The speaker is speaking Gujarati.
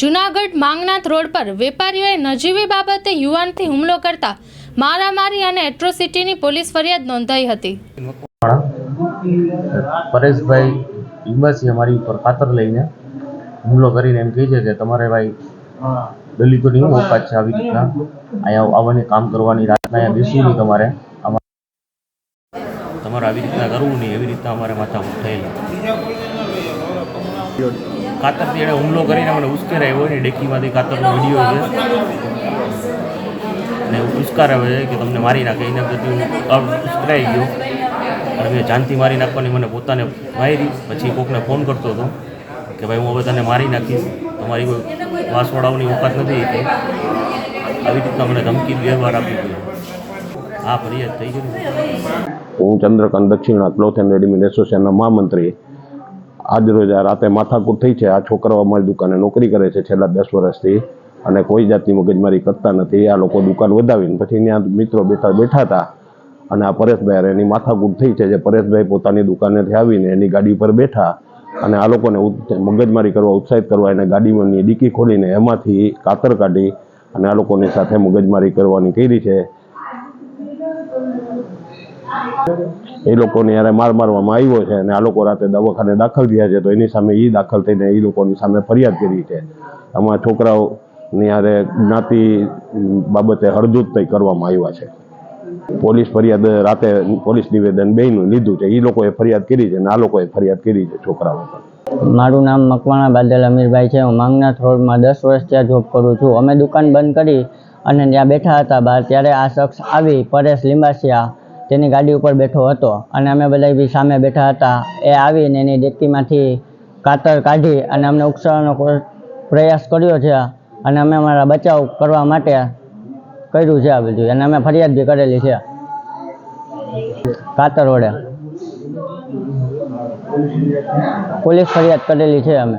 જુનાગઢ માંગનાથ રોડ પર વેપારીઓએ નજીવી બાબતે યુવાનથી હુમલો કરતા મારામારી અને એટ્રોસિટીની પોલીસ ફરિયાદ નોંધાઈ હતી. પરેશભાઈ ઈમ્બાસી અમારી ઉપર ખાતર લઈને હુમલો કરીને એમ કહે છે કે તમારે ભાઈ દલિતોની શું ઓકાત છે આવી રીતના. અહીંયા આવવાની કામ કરવાની રાતના અહીંયા બેસવું નહીં તમારે. તમારે આવી રીતના કરવું નહીં. એવી રીતના અમારે માથા થયેલી. કાતરથી એણે હુમલો કરીને મને ઉશ્કેરાયો ને ડેકીમાંથી કાતરનો વીડિયો છે. અને ઉશ્કારાવે છે કે તમને મારી નાખે, એના પ્રતિ હું ઉશ્કેરાઈ ગયો. અને મેં જાનથી મારી નાખવાની મને પોતાને મારી. પછી કોકને ફોન કરતો હતો કે ભાઈ હું તને મારી નાખીશ. તમારી કોઈ વાસવાડાઓની ઓકાત નથી કે આવી રીતના મને ધમકી, વ્યવહાર આપી ગયો હા ફરિયાદ થઈ ગઈ હું ચંદ્રકાંત દક્ષિણા ક્લોથ એન્ડ રેડીમેડ એસોસિએશનના મહામંત્રી. આજ રોજ આ રાતે માથાકૂટ થઈ છે. આ છોકરાઓ અમારી દુકાને નોકરી કરે છે છેલ્લા દસ વર્ષથી અને કોઈ જાતની મગજમારી કરતા નથી. આ લોકો દુકાન વધાવીને પછી ત્યાં મિત્રો બેઠા બેઠા હતા અને આ પરેશભાઈ એની માથાકૂટ થઈ છે જે પરેશભાઈ પોતાની દુકાનેથી આવીને એની ગાડી પર બેઠા અને આ લોકોને મગજમારી કરવા, ઉત્સાહિત કરવા એને ગાડીમાંની ડીકી ખોલીને એમાંથી કાતર કાઢી અને આ લોકોની સાથે મગજમારી કરવાની કરી છે. એ લોકોને યારે માર મારવામાં આવ્યો છે અને આ લોકો રાતે દવાખાને દાખલ થયા છે, તો એની સામે એ દાખલ થઈને એ લોકોની સામે ફરિયાદ કરી છે. આમાં છોકરાઓની યારે જ્ઞાતિ બાબતે હળદૂત કરવામાં આવ્યા છે. પોલીસ ફરિયાદ રાતે પોલીસ નિવેદન બેનું લીધું છે એ લોકોએ ફરિયાદ કરી છે અને આ લોકોએ ફરિયાદ કરી છે છોકરાઓ પર. મારું નામ મકવાણા બાદલ અમીરભાઈ છે, હું માંગનાથ રોડમાં દસ વર્ષ ત્યાં જોબ કરું છું. અમે દુકાન બંધ કરી અને ત્યાં બેઠા હતા બહાર, ત્યારે આ શખ્સ આવી, પરેશ લીંબાસિયા તેની ગાડી ઉપર બેઠો હતો. અને અમે બધા બી સામે બેઠા હતા. એ આવીને એની ડેકીમાંથી કાતર કાઢી અને અમને ઉકસાવવાનો પ્રયાસ કર્યો છે. અને અમે અમારા બચાવ કરવા માટે કર્યું છે આ બધું. અને અમે ફરિયાદ બી કરેલી છે. કાતર વડે. પોલીસ ફરિયાદ કરેલી છે અમે.